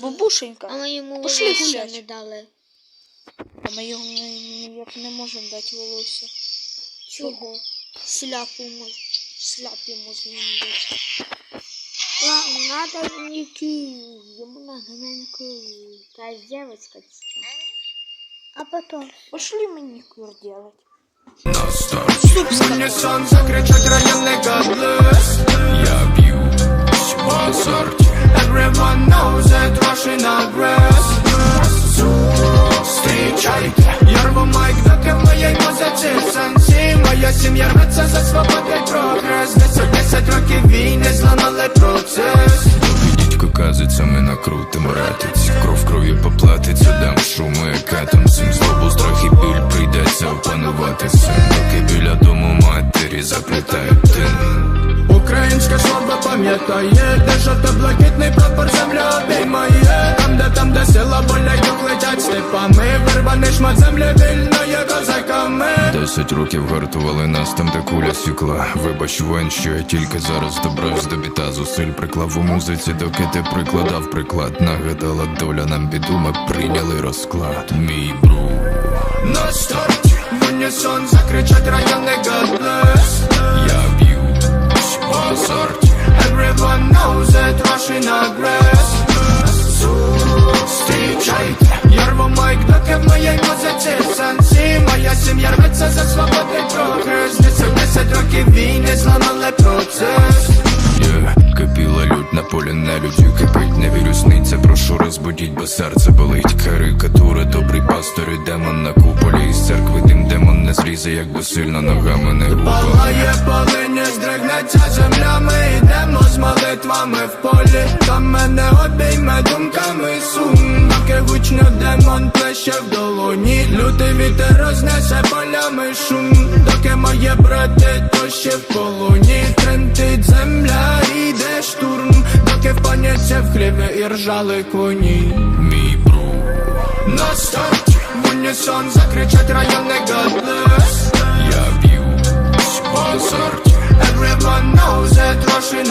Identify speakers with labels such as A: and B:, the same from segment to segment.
A: Бабушенька.
B: А ми йому
A: Пошли
B: волосся
A: гулять.
B: не дали.
A: А ми його ніяк не можемо дати волосся.
B: Чого?
A: Сляпу мож... Сляпі змінити.
B: Ладно, надо маникюр. Ему надо маникюр. Та девочка. А потом.
A: Пошли манікюр делать.
C: Мне сон закричать районный гадлес Я бьюсь в азарте Everyone knows that Russian aggress. Встречайте. Я рву майк, доки в моїй музиці сенсі Моя сім'я рветься за свободу й прогрес Десять, десять років війни зламали процес Дідько казиться, ми накрутимо ратиць. Кров кров'ю поплатиться, дам шуми катом Всім. Злобу, страх і біль прийдеться опануватися Доки біля дому матері заплітають тин слава пам'ятає, де жовто-блакитний прапор земля обіймає. Там, де там, де сила воля дух летять степами. Вирваний шмат землі вільної козаками. Десять років гартували нас там, де куля сікла. Вибач, воїн, що я тільки зараз добрався до біта. Зусиль приклав у музиці, доки ти прикладав приклад. Нагадала доля нам біду, ми прийняли розклад. Мій бру На старті в унісон закричать районний гадлес Я в азарті Everyone knows that Russian aggress Зустрічайте прошу розбудіть, бо серце болить. Карикатура, добрий пастор і демон на куполі. Із церкви дим демон не злізе, якби сильно ногами не гупав Палає полині, здригнеться земля, ми йдемо з молитвами в полі. Там мене обійме думками сум. Доки гучно демон плеще в долоні. Лютий вітер рознесе полями шум. Доки моє брати то ще в полоні в в хліві і ржали коні. Мій бру На старт в унісон закричать районний гадлес Я б'юсь спонсор Everyone knows that Russian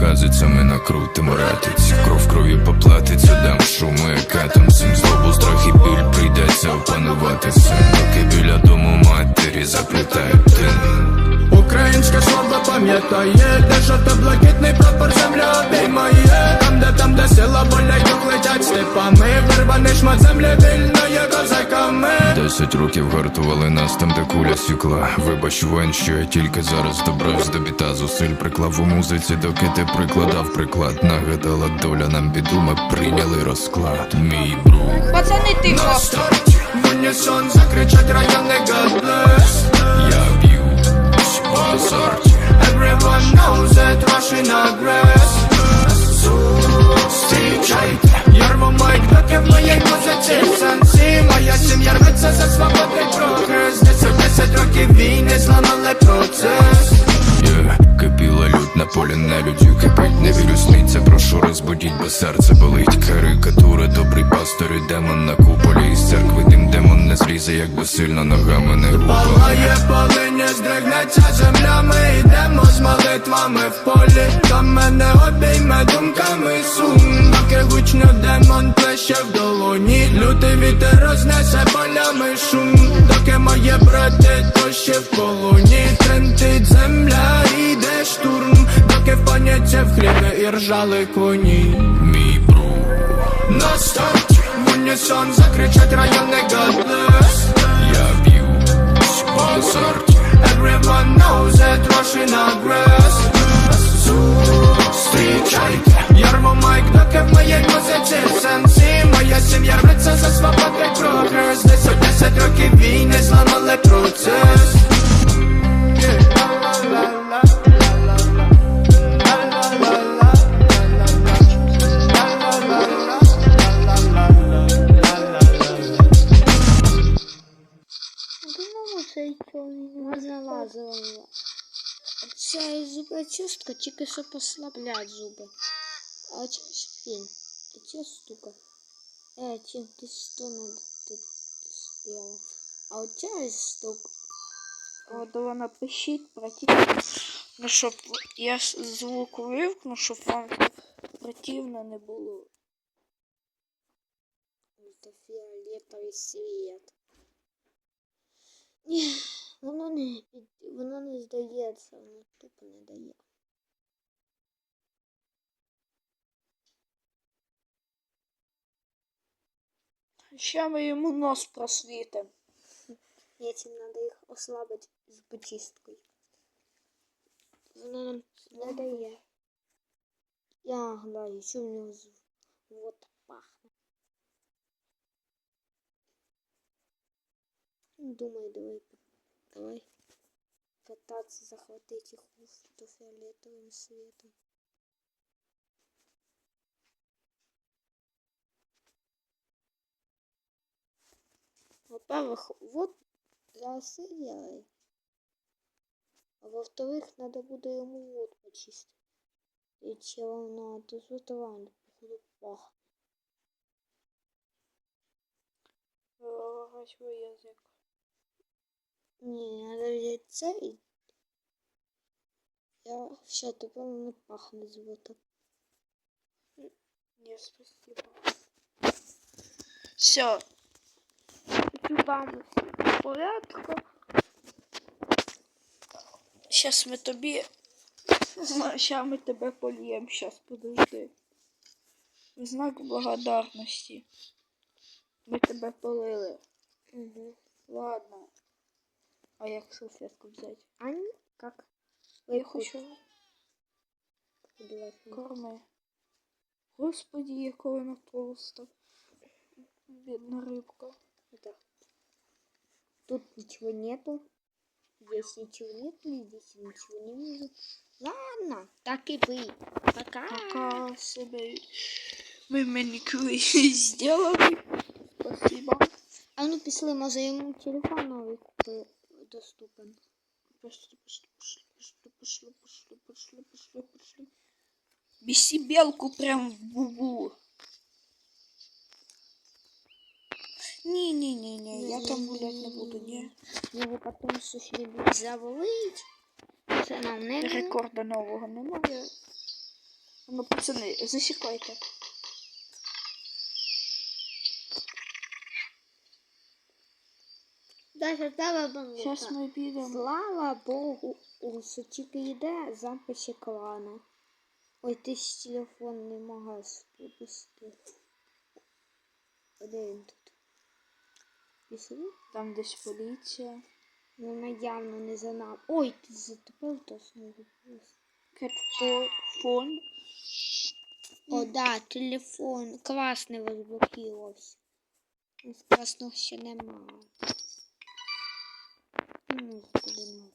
C: Дідько казиться, ми накрутимо ратиць. Кров кров'ю поплатиться, дам шуми катом Всім злобу, страх і біль. Прийдеться опануватися Доки біля дому матері заплітають тин Українська слава пам'ятає, де жовто-блакитний прапор земля обіймає. Там, де там, де сила воля дух летять степами. Вирваний шмат землі козаками Десять років гартували нас там, де куля сікла Вибач, воїн, що я тільки зараз добрався до біта. Зусиль приклав у музиці, доки ти прикладав приклад. Нагадала доля нам біду, ми прийняли розклад. Мій бру
A: Пацани, тихо.
C: старті в закричать районний гадлес Я б'юсь в Everyone knows that Russian aggress. Зустрічайте Я рву майк, доки в моїй музиці. Сенсі Моя сім'я рветься за свободу й прогрес. Десять, на нелюдю кипить, не вірю сниться, прошу розбудіть, бо серце болить. Карикатура, добрий пастор і демон на куполі. Із церкви дим демон не злізе, якби сильно ногами не гупав Палає полині, здригнеться земля, ми йдемо з молитвами в полі. Там мене обійме думками сум. Доки гучно демон плеще в долоні. Лютий вітер рознесе полями шум. Доки моє брати то ще в полоні Тремтить земля, йде штурм Доки в паніці в хлібі і ржали коні. Мій бру. На старті в унісон закричать районний гадлес Я б'юсь сорті Everyone knows that Russian aggress. Зустрічайте. Ярмо майк, доки в моїй музиці сенсі. Моя сім'я
B: Це можна лазером. Ця зубочистка тільки що послаблять зуби. А ж фін. А це штука. Е, чим ти що надо тут сделать? А от ця штука.
A: От вона пишіть, противно. Ну, щоб я звук вивкну, щоб вам противно не було.
B: Ультрафіолетовий світ. Ні, воно не, воно не здається, воно тупо не дає.
A: Ще ми йому нос просвітимо.
B: Ні, цим треба їх ослабити з почисткою. Воно нам не дає. Я гладю, що в нього з вот пахне. Думаю, давай, давай пытаться захватить их ультрафиолетовым светом. Во-первых, вот красы делай. А во-вторых, надо будет ему вот почистить. И чего надо затварить, походу пахнет.
A: Вилагай свій язик.
B: Не, надо взять це. Я все, тепер воно пахне звука.
A: Ні, спасибо. Все. Все в порядку. Сейчас ми тобі. Зараз ми тебе польємо. Сейчас, подожди. В знак благодарності. Ми тебе полили.
B: Угу.
A: Ладно. А як салфетку взяти?
B: А ні, как?
A: Я хочу
B: Подавать.
A: корми. Господи, яка вона толста. Бідна рибка.
B: Это. Тут ничего нету. Здесь ничего нету, и здесь ничего не вижу. Ладно, так и быть. Пока.
A: Пока себе ми маникюр сделали. Спасибо.
B: А ну пішли, може йому телефон новий купи Доступен.
A: Пошли, пошли, пошли, пошли, пошли, пошли, пошли, пошли, пошли. Беси белку прям в бубу. Не-не-не-не, я там гулять не буду, не.
B: Його потім сусіди завалить. Це нам не
A: Рекорда нового немає. Ну, пацани, засікайте.
B: Даже тебе
A: Зараз ми підемо.
B: Слава Богу, у тільки йде записи клана. Ой, ти ж телефон не могла пропустити. Де він тут? Пішли?
A: Там десь поліція.
B: Ну, вона явно не за нами. Ой, ти затопив точно пропустив.
A: Кетфон.
B: О, да, телефон. Класний розблокувався. Класного ще нема. Ладно, блин.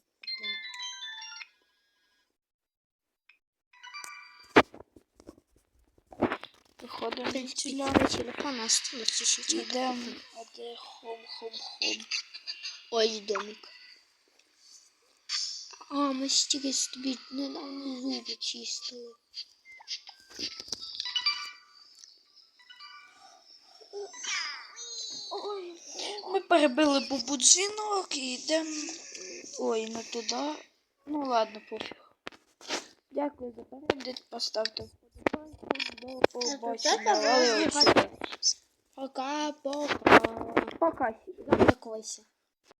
A: Виходимо
B: з тілями идем, стілочі.
A: Йдемо, а де хом-хом-хом.
B: Ой, домик. А, мастерист стільки тобі недавно зуби чистили.
A: Ми перебили бубу дзвінок і йдемо. Ой, не туди. Ну ладно, пофіг. Дякую за перегляд. Поставте вподобайку. До побачення.
B: Пока, пока.
A: Пока.
B: Запакуйся.